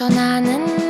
떠나는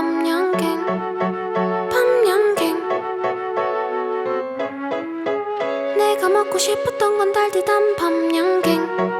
밤양갱 밤양갱. 내가 먹고 싶었던 건 달디단 밤양갱.